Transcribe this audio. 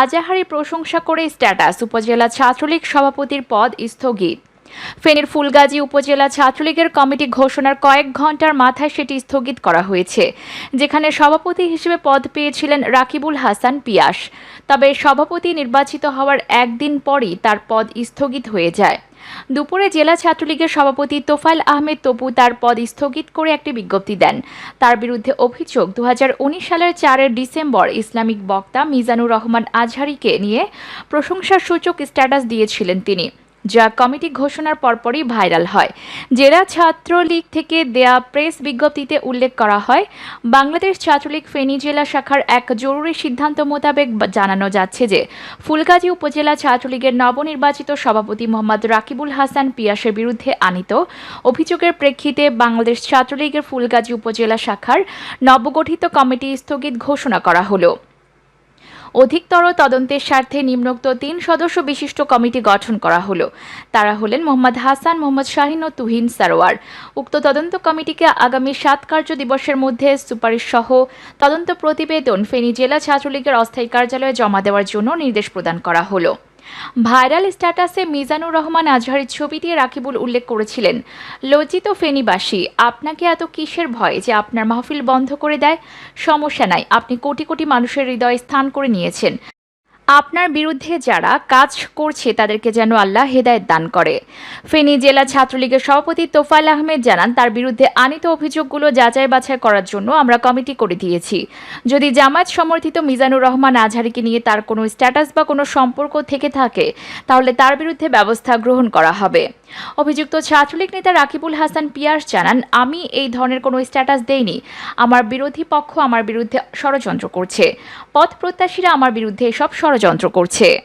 আজাহারি প্রশংসা করে স্ট্যাটাস। উপজেলা ছাত্রলীগ সভাপতির পদ স্থগিত। ফেনীর ফুলগাজী উপজেলা ছাত্রলীগের কমিটি ঘোষণার কয়েক ঘণ্টার মাথায় সেটি স্থগিত করা হয়েছে, যেখানে সভাপতি হিসেবে পদ পেয়েছিলেন রাকিবুল হাসান পিয়াস। তবে সভাপতি নির্বাচিত হওয়ার একদিন পরই তার পদ স্থগিত হয়ে যায়। দুপুরে জেলা ছাত্রলীগের সভাপতি তোফাইল আহমেদ তপু তার পদ স্থগিত করে একটি বিজ্ঞপ্তি দেন। তার বিরুদ্ধে অভিযোগ দু হাজার উনিশ সালের চারের ডিসেম্বর ইসলামিক বক্তা মিজানুর রহমান আজহারিকে নিয়ে প্রশংসার সূচক স্ট্যাটাস দিয়েছিলেন তিনি। যা কমিটি ঘোষণার পরপরই ভাইরাল হয়। জেলা ছাত্রলীগ থেকে দেয়া প্রেস বিজ্ঞপ্তিতে উল্লেখ করা হয়, বাংলাদেশ ছাত্রলীগ ফেনী জেলা শাখার এক জরুরি সিদ্ধান্ত মোতাবেক জানানো যাচ্ছে যে, ফুলগাজী উপজেলা ছাত্রলীগের নবনির্বাচিত সভাপতি মোহাম্মদ রাকিবুল হাসান পিয়াসের বিরুদ্ধে আনিত অভিযোগের প্রেক্ষিতে বাংলাদেশ ছাত্রলীগের ফুলগাজী উপজেলা শাখার নবগঠিত কমিটি স্থগিত ঘোষণা করা হলো। অধিকতর তদন্তের স্বার্থে নিম্নোক্ত তিন সদস্য বিশিষ্ট কমিটি গঠন করা হলো। তারা হলেন মোহাম্মদ হাসান, মোহাম্মদ শাহিন ও তুহিন সারোয়ার। উক্ত তদন্ত কমিটিকে আগামী সাত কার্য দিবসের মধ্যে সুপারিশ সহ তদন্ত প্রতিবেদন ফেনী জেলা ছাত্রলীগের অস্থায়ী কার্যালয়ে জমা দেওয়ার জন্য নির্দেশ প্রদান করা হলো। ভাইরাল স্ট্যাটাসে মিজানুর রহমান আজহারের ছবি দিয়ে রাকিবুল উল্লেখ করেছিলেন, লজ্জিত ফেনীবাসী, আপনাকে এত কিসের ভয় যে আপনার মাহফিল বন্ধ করে দেয়? সমস্যা নাই, আপনি কোটি কোটি মানুষের হৃদয়ে স্থান করে নিয়েছেন। আপনার বিরুদ্ধে যারা কাজ করছে, তাদেরকে যেন আল্লাহ হেদায়েত দান করে। ফেনী জেলা ছাত্রলীগের সভাপতি তোফাইল আহমেদ জানান, তার বিরুদ্ধে আনিত অভিযোগগুলো যাচাই বাছাই করার জন্য আমরা কমিটি করে দিয়েছি। যদি জামায়াত সমর্থিত মিজানুর রহমান আজহারিকে নিয়ে তার কোনো স্ট্যাটাস বা কোনো সম্পর্ক থেকে থাকে, তাহলে তার বিরুদ্ধে ব্যবস্থা গ্রহণ করা হবে। অভিযুক্ত ছাত্রলীগ নেতা রাকিবুল হাসান পিয়াস জানান, আমি এই ধরনের কোনো স্ট্যাটাস দেইনি। আমার বিরোধী পক্ষ আমার বিরুদ্ধে ষড়যন্ত্র করছে। পথ প্রত্যাশীরা আমার বিরুদ্ধে এসব ষড়যন্ত্র করছে।